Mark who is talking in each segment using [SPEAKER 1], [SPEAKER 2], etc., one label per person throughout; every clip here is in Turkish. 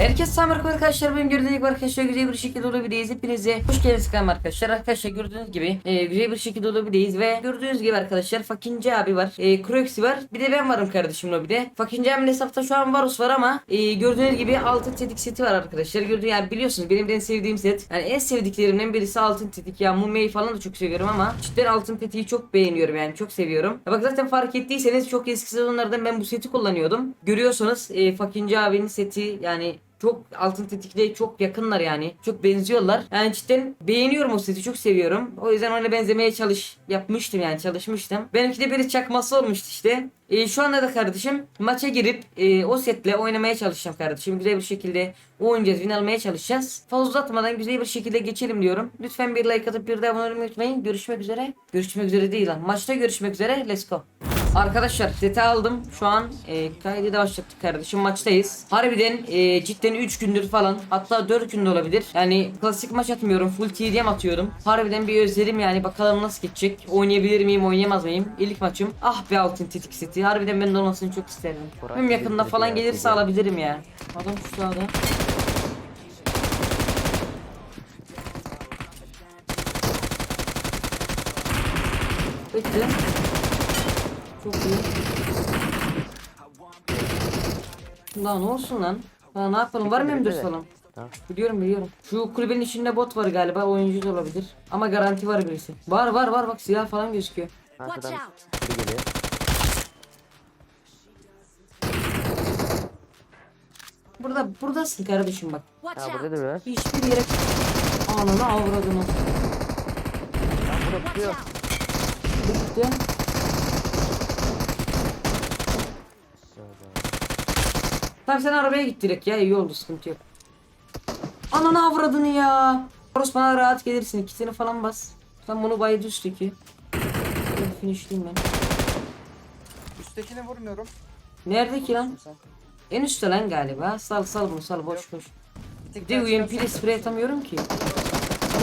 [SPEAKER 1] Herkes selam arkadaşlar. Benim gördüğünüz gibi arkadaşlar güzel bir şekilde olabiliriz hepinize hoş geldiniz kanalıma arkadaşlar. Arkadaşlar gördüğünüz gibi e, güzel bir şekilde olabiliriz ve gördüğünüz gibi arkadaşlar Fakinci abi var e, Croxy var. Bir de ben varım kardeşim lobide. Fakinci abinin hesapta şu an Varus var ama e, gördüğünüz gibi altın tetik seti var arkadaşlar. Gördüğünüz yani biliyorsunuz benim en sevdiğim set. Yani en sevdiklerimden birisi altın tetik. Ya Mumei falan da çok seviyorum ama cidden altın tetiği çok beğeniyorum yani çok seviyorum. Ya bak zaten fark ettiyseniz çok eski sezonlardan ben bu seti kullanıyordum. Görüyorsunuz e, Fakinci abinin seti yani çok altın tetikle çok yakınlar yani. Çok benziyorlar. Yani cidden beğeniyorum o seti çok seviyorum. O yüzden ona benzemeye çalış yapmıştım yani çalışmıştım. Benimki de bir çakması olmuştu işte. E, şu anda da kardeşim maça girip e, o setle oynamaya çalışacağım kardeşim. Güzel bir şekilde oynayacağız, win almaya çalışacağız. Fazla uzatmadan güzel bir şekilde geçelim diyorum. Lütfen bir like atıp bir de abone olmayı unutmayın. Görüşmek üzere. Görüşmek üzere değil lan. Maçta görüşmek üzere. Let's go. Arkadaşlar seti aldım. Şu an e, kaydı da başlattık kardeşim. Maçtayız. Harbiden e, cidden 3 gündür falan. Hatta 4 günde olabilir. Yani klasik maç atmıyorum. Full TDM atıyorum. Harbiden bir özledim yani. Bakalım nasıl geçecek. Oynayabilir miyim, oynayamaz mıyım? İlk maçım. Ah be altın tetik seti. Harbiden ben de olmasını çok isterdim. Hem yakında falan gelirse alabilirim ya. Adam şu sağda. Bekle. Çok iyi. Lan ne olsun lan? Ha, ne yapalım? Var mı
[SPEAKER 2] Bekle,
[SPEAKER 1] M4
[SPEAKER 2] bekle.
[SPEAKER 1] falan?
[SPEAKER 2] Tamam.
[SPEAKER 1] Biliyorum biliyorum. Şu kulübenin içinde bot var galiba. Oyuncu da olabilir. Ama garanti var birisi. Var var var bak silah falan gözüküyor.
[SPEAKER 2] Arkadan biri geliyor.
[SPEAKER 1] Burada buradasın kardeşim bak.
[SPEAKER 2] Ha burada da var.
[SPEAKER 1] Hiçbir yere Ananı avradını.
[SPEAKER 2] Lan burada
[SPEAKER 3] Watch
[SPEAKER 2] tutuyor.
[SPEAKER 3] out!
[SPEAKER 1] Bitti. Tamam sen arabaya git direkt ya iyi oldu sıkıntı yok. Ananı avradını ya. Boros bana rahat gelirsin ikisini falan bas. Sen bunu baydı üstteki. Ben finishleyeyim ben.
[SPEAKER 4] Üsttekini vurmuyorum.
[SPEAKER 1] Nerede ki lan?
[SPEAKER 4] Sen.
[SPEAKER 1] En üstte lan galiba. Sal sal bunu sal boş boş.
[SPEAKER 4] Bir
[SPEAKER 1] de
[SPEAKER 4] daha
[SPEAKER 1] UMP ile
[SPEAKER 4] çıkarsan-
[SPEAKER 1] sprey atamıyorum ki.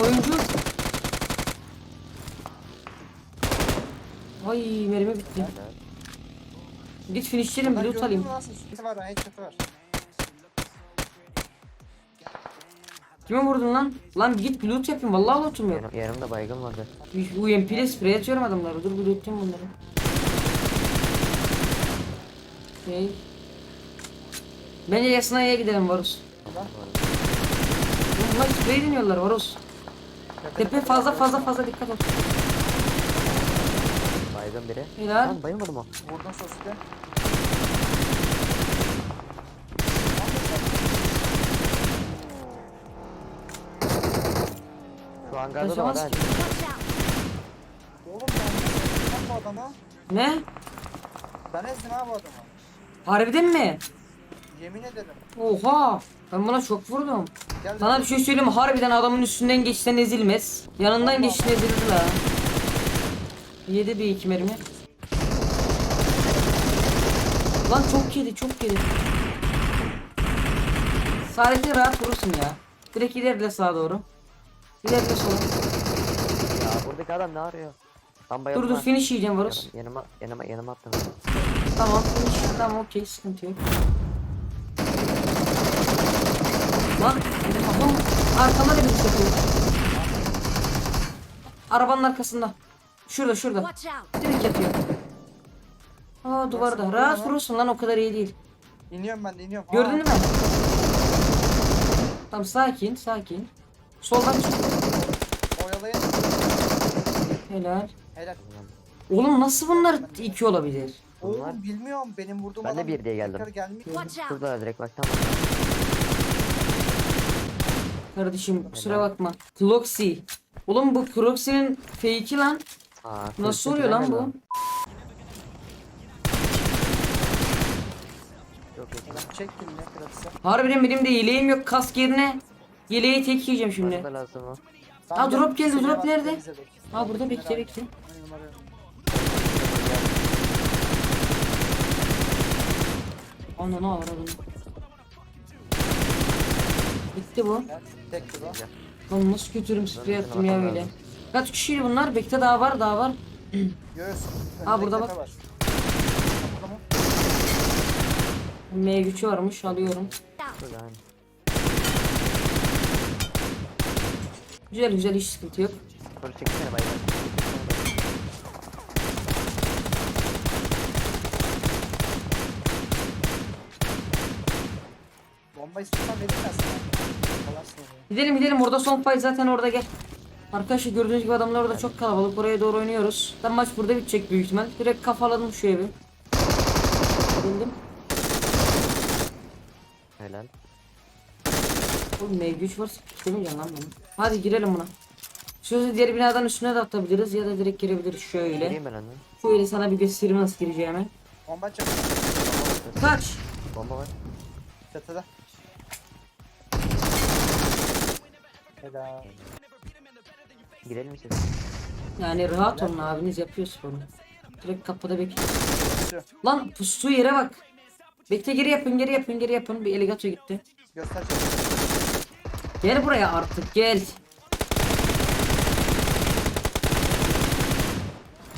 [SPEAKER 1] Oyuncu. Ay mermi bitti. Git finishlerim bir loot alayım.
[SPEAKER 4] lan? Headshot var, var.
[SPEAKER 1] Kime vurdun lan? Lan git bir loot yapayım vallahi lootum yok.
[SPEAKER 2] Yanım, yanımda baygın vardı.
[SPEAKER 1] UMP ile sprey atıyorum adamlara. Dur bir lootlayayım bunları. Şey. Bence Yasna'ya gidelim Varus. Bunlar sprey deniyorlar Varus. Tepe fazla fazla fazla dikkat et.
[SPEAKER 2] Baygın biri.
[SPEAKER 1] Helal.
[SPEAKER 2] Lan bayılmadım o.
[SPEAKER 4] Vurdun sosike.
[SPEAKER 2] Hangarda da var ha.
[SPEAKER 1] ki.
[SPEAKER 3] Out!
[SPEAKER 4] Oğlum ben ezdim lan bu adamı.
[SPEAKER 1] Ne?
[SPEAKER 4] Ben ezdim ha bu adamı.
[SPEAKER 1] Harbiden mi?
[SPEAKER 4] Yemin ederim.
[SPEAKER 1] Oha. Ben buna çok vurdum.
[SPEAKER 4] Gel
[SPEAKER 1] Sana bir şey söyleyeyim mi? Harbiden adamın üstünden geçsen ezilmez. Yanından geçsen ezilir la. Yedi bir iki mermi. Lan çok yedi çok yedi. Saadet'e rahat vurursun ya. Direkt ilerle sağa doğru. Sola.
[SPEAKER 2] Ya buradaki adam ne arıyor?
[SPEAKER 1] Dur
[SPEAKER 2] bayıldım
[SPEAKER 1] dur
[SPEAKER 2] ha.
[SPEAKER 1] finish yiyeceğim Varus.
[SPEAKER 2] Yanım- Yanıma yanıma yanıma attım.
[SPEAKER 1] Tamam finish. Tamam okey sıkıntı yok. Lan kafam arkama da bir yapıyor. Arabanın arkasında. Şurada şurada. Direkt yatıyor. Aa duvarda. Rahat
[SPEAKER 4] lan?
[SPEAKER 1] vurursun lan o kadar iyi değil.
[SPEAKER 4] İniyorum ben de iniyorum.
[SPEAKER 1] Gördün mü? Tamam sakin sakin. Soldan çık.
[SPEAKER 4] Oyalayın.
[SPEAKER 1] Helal.
[SPEAKER 4] Helal.
[SPEAKER 1] Oğlum nasıl bunlar iki olabilir?
[SPEAKER 2] Bunlar-
[SPEAKER 4] Oğlum bilmiyorum benim vurduğum
[SPEAKER 2] Ben de
[SPEAKER 4] adam
[SPEAKER 2] bir diye geldim.
[SPEAKER 4] tekrar gelmiyor.
[SPEAKER 3] Watch out!
[SPEAKER 2] Şurada direkt bak tamam.
[SPEAKER 1] Kardeşim kusura bakma. Cloxy. Oğlum bu Cloxy'nin fake'i lan.
[SPEAKER 2] Aa,
[SPEAKER 1] Nasıl oluyor lan bu?
[SPEAKER 2] Yok yok.
[SPEAKER 4] Adam çek dilini kratisi.
[SPEAKER 1] Harbiden benim de yeleğim yok kask yerine. Yeleği tek yiyeceğim şimdi.
[SPEAKER 2] Bana da lazım o.
[SPEAKER 1] Aa, drop geldi, drop nerede? Ha burada bekle bekle.
[SPEAKER 4] Numara yok.
[SPEAKER 1] Ananı avradım. Bitti bu.
[SPEAKER 4] Tek dur o.
[SPEAKER 1] Lan nasıl kötürüm sprey attım ya
[SPEAKER 2] lazım.
[SPEAKER 1] Kaç kişiydi bunlar? Bekle daha var daha var. Ha, burada bak.
[SPEAKER 4] var.
[SPEAKER 1] M gücü varmış alıyorum.
[SPEAKER 2] Şurada
[SPEAKER 1] Güzel güzel hiç sıkıntı yok.
[SPEAKER 2] Sonra çeksene bay bay.
[SPEAKER 4] Bomba istiyorsan vereyim ben sana. Kalarsın oraya.
[SPEAKER 1] Gidelim gidelim orada son fight zaten orada gel. Arkadaşlar gördüğünüz gibi adamlar orada çok kalabalık. Oraya doğru oynuyoruz. Tam maç burada bitecek büyük ihtimal. Direkt kafaladım şu evi. Bildim.
[SPEAKER 2] Helal.
[SPEAKER 1] Oğlum ne güç var istemeyeceğim lan bunu. Hadi girelim buna. Sözü diğer binadan üstüne de atabiliriz ya da direkt girebiliriz şöyle.
[SPEAKER 2] Gireyim ben onu.
[SPEAKER 1] Şöyle sana bir göstereyim nasıl gireceğimi.
[SPEAKER 4] Bomba çek.
[SPEAKER 1] Kaç.
[SPEAKER 2] Bomba var.
[SPEAKER 4] Çatıda. Helal.
[SPEAKER 2] Girelim içeri.
[SPEAKER 1] Yani rahat olun abiniz yapıyor sporunu. Direkt kapıda bekliyor. Lan pustuğu yere bak. Bekle geri yapın geri yapın geri yapın. Bir eligato gitti.
[SPEAKER 4] Göster.
[SPEAKER 1] Gel buraya artık gel.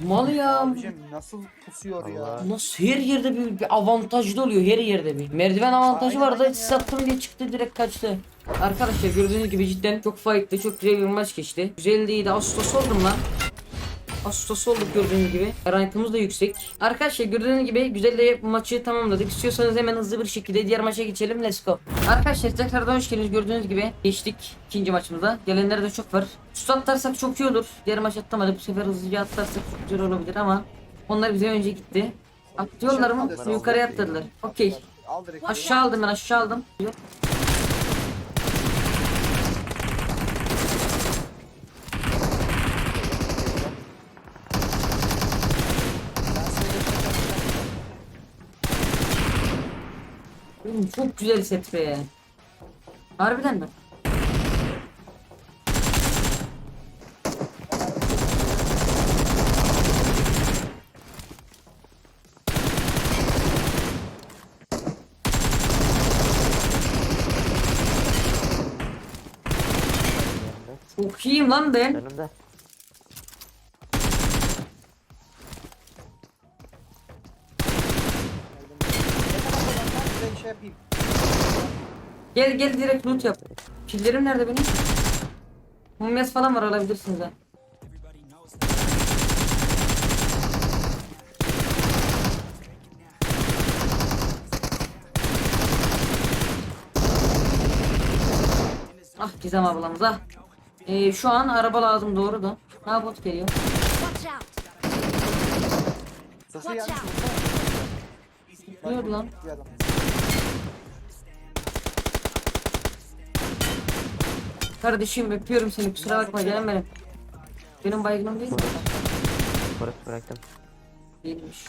[SPEAKER 1] Mal ya.
[SPEAKER 4] Abicim nasıl pusuyor ya.
[SPEAKER 1] Nasıl her yerde bir, bir avantajlı oluyor her yerde bir. Merdiven avantajı
[SPEAKER 4] Aynen,
[SPEAKER 1] vardı.
[SPEAKER 4] ya.
[SPEAKER 1] attım diye çıktı direkt kaçtı. Arkadaşlar gördüğünüz gibi cidden çok fightlı çok güzel bir maç geçti. Güzel değildi. Ağustos oldum lan. Ağustos olduk gördüğünüz gibi. Rankımız da yüksek. Arkadaşlar gördüğünüz gibi güzel de maçı tamamladık. İstiyorsanız hemen hızlı bir şekilde diğer maça geçelim. Let's go. Arkadaşlar tekrardan hoş geldiniz. Gördüğünüz gibi geçtik ikinci maçımıza. Gelenler de çok var. Şut atlarsak çok iyi olur. Diğer maç atlamadık. Bu sefer hızlıca atlarsak çok güzel olabilir ama onlar bize önce gitti. Atlıyorlar mı? Yukarıya atladılar. Okey. Aşağı aldım ben aşağı aldım. Çok güzel set be. Harbiden mi? Çok iyiyim lan ben.
[SPEAKER 2] Önümde.
[SPEAKER 4] Ne kadar adamlar size bir şey yapayım.
[SPEAKER 1] Gel gel direkt loot yap. Pillerim nerede benim? Mumyas falan var alabilirsiniz ha. Ah Gizem ablamız ah. Ee, şu an araba lazım doğru da. Ha bot geliyor.
[SPEAKER 3] Watch out! Watch out.
[SPEAKER 1] Ne oldu lan?
[SPEAKER 4] Bir adam.
[SPEAKER 1] Kardeşim öpüyorum seni kusura bakma canım benim. Benim baygınım değil mi?
[SPEAKER 2] Burası bıraktım.
[SPEAKER 1] Değilmiş.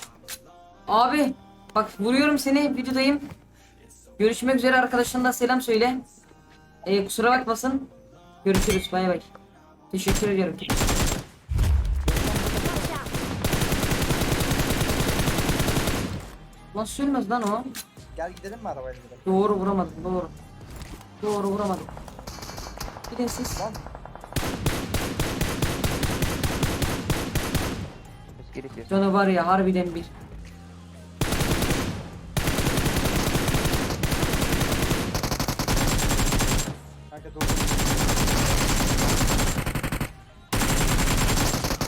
[SPEAKER 1] Abi bak vuruyorum seni videodayım. Görüşmek üzere arkadaşlarına da selam söyle. Ee, kusura bakmasın. Görüşürüz bay bay. Teşekkür ediyorum. Nasıl ölmez lan o?
[SPEAKER 4] Gel gidelim mi arabayla?
[SPEAKER 1] Doğru vuramadım doğru. Doğru vuramadım. Gidin siz.
[SPEAKER 4] Lan
[SPEAKER 2] içeri.
[SPEAKER 1] Canı var ya harbiden bir.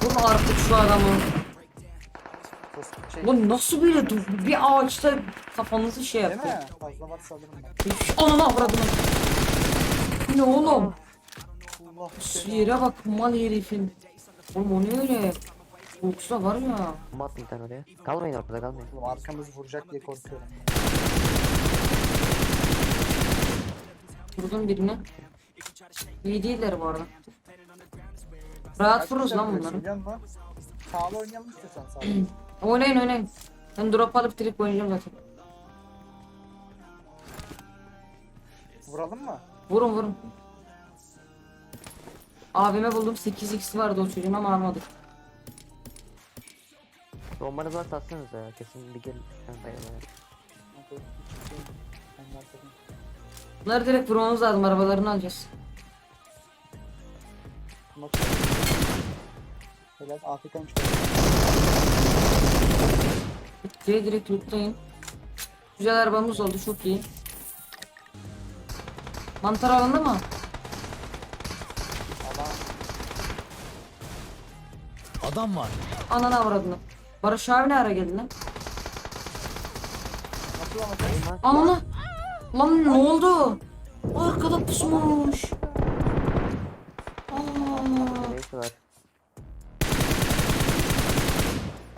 [SPEAKER 1] Vur artık şu adamı.
[SPEAKER 4] Sus, Şey,
[SPEAKER 1] nasıl böyle dur- bir ağaçta kafanızı şey
[SPEAKER 4] Değil
[SPEAKER 1] yaptı.
[SPEAKER 4] mi? Fazla var sanırım
[SPEAKER 1] avradını. Bu Ne oğlum?
[SPEAKER 4] Allah
[SPEAKER 1] Şu yere bak mal herifin. Oğlum o ne öyle? Yoksa var ya.
[SPEAKER 2] Bomba attım bir tane oraya. Kalmayın ortada kalmayın.
[SPEAKER 4] Oğlum arkamız vuracak diye korkuyorum.
[SPEAKER 1] Vurdum birine. İyi değiller bu arada. Rahat vururuz lan bunları.
[SPEAKER 4] Sağlı oynayalım istiyorsan sağlı.
[SPEAKER 1] Oynayın oynayın. Ben drop alıp direkt oynayacağım zaten.
[SPEAKER 4] Vuralım mı?
[SPEAKER 1] Vurun vurun. Abime buldum 8x vardı o çocuğun ama almadık.
[SPEAKER 2] Bombanız varsa atsanız ya. Kesin bir gel.
[SPEAKER 4] Ben.
[SPEAKER 1] Bunları direkt vurmamız lazım arabalarını alacağız.
[SPEAKER 4] Helal AFK'ymış.
[SPEAKER 1] Direkt direkt lootlayın. Güzel arabamız oldu çok iyi. Mantar alındı mı?
[SPEAKER 4] Adam
[SPEAKER 5] var.
[SPEAKER 1] Ananı avradını. Barış abi ne ara geldi lan? Ananı. Lan ne oldu? Arkada pusmuş.
[SPEAKER 2] Neyse var.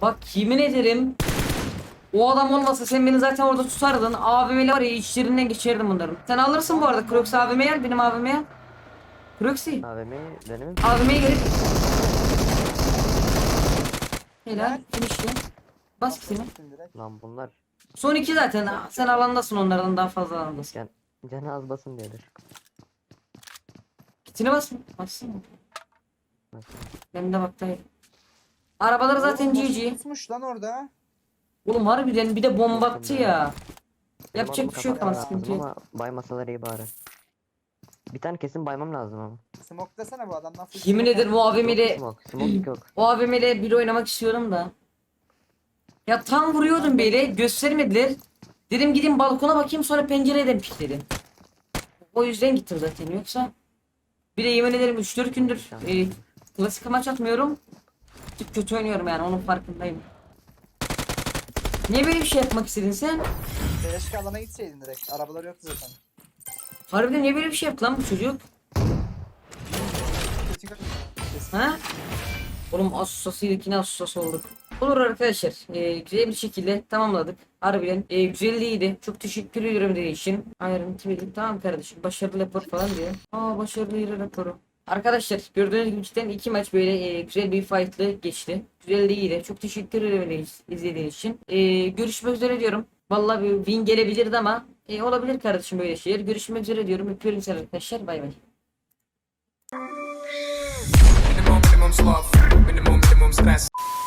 [SPEAKER 1] Bak yemin ederim. O adam olmasa sen beni zaten orada tutardın. AVM'li var ya içlerinden geçerdim bunların. Sen alırsın bu arada. Crocs AVM'yi al. Benim AVM'yi al. Crocs'i.
[SPEAKER 2] AVM'yi benim mi?
[SPEAKER 1] AVM'ye gelip. Helal. Finish'le. Bas kitini.
[SPEAKER 4] Direkt.
[SPEAKER 2] Lan bunlar
[SPEAKER 1] Son iki zaten. Sen alandasın onlardan daha fazla alandasın.
[SPEAKER 2] can, canı az basın diyedir.
[SPEAKER 1] Kitine bas mı? Bassın mı? Ben de baktayım. Arabalar zaten GG.
[SPEAKER 4] Tutmuş lan orada.
[SPEAKER 1] Oğlum harbiden bir de bomba attı ya. Yapacak bir şey yok ama
[SPEAKER 2] kapatmam
[SPEAKER 1] sıkıntı yok.
[SPEAKER 2] Ama baymasalar iyi bari. Bir tane kesin baymam lazım ama.
[SPEAKER 4] Smoke desene bu adamdan. full
[SPEAKER 1] Yemin
[SPEAKER 4] smoke
[SPEAKER 1] ederim o
[SPEAKER 2] Yok smoke. Smoke yok.
[SPEAKER 1] o AVM'yle bir oynamak istiyorum da. Ya tam vuruyordum böyle göstermediler. Dedim gideyim balkona bakayım sonra pencereden pikledim. O yüzden gittim zaten yoksa. Bir de yemin ederim 3-4 gündür e, klasik maç atmıyorum. Çok kötü oynuyorum yani onun farkındayım. Niye böyle bir şey yapmak istedin sen?
[SPEAKER 4] Keşke alana gitseydin direkt. Arabaları yoktu zaten.
[SPEAKER 1] Harbiden niye böyle bir şey yaptı lan bu çocuk? Ha? Oğlum Asus'tasıydık yine Asus'tas olduk. Olur arkadaşlar. Ee, güzel bir şekilde tamamladık. Harbiden e, güzelliğiydi. Çok teşekkür ediyorum dediği için. Ayrıntı verdim. Tamam kardeşim. Başarılı rapor falan diyor. Aa başarılı yeri raporu. Arkadaşlar gördüğünüz gibi cidden iki maç böyle e, güzel bir fightlı geçti. Güzel de iyiydi. Çok teşekkür ederim iz- izlediğiniz için. E, görüşmek üzere diyorum. Vallahi bir win gelebilirdi ama e, olabilir kardeşim böyle şeyler. Görüşmek üzere diyorum. Öpüyorum seni arkadaşlar. Bay bay.
[SPEAKER 6] Minimum.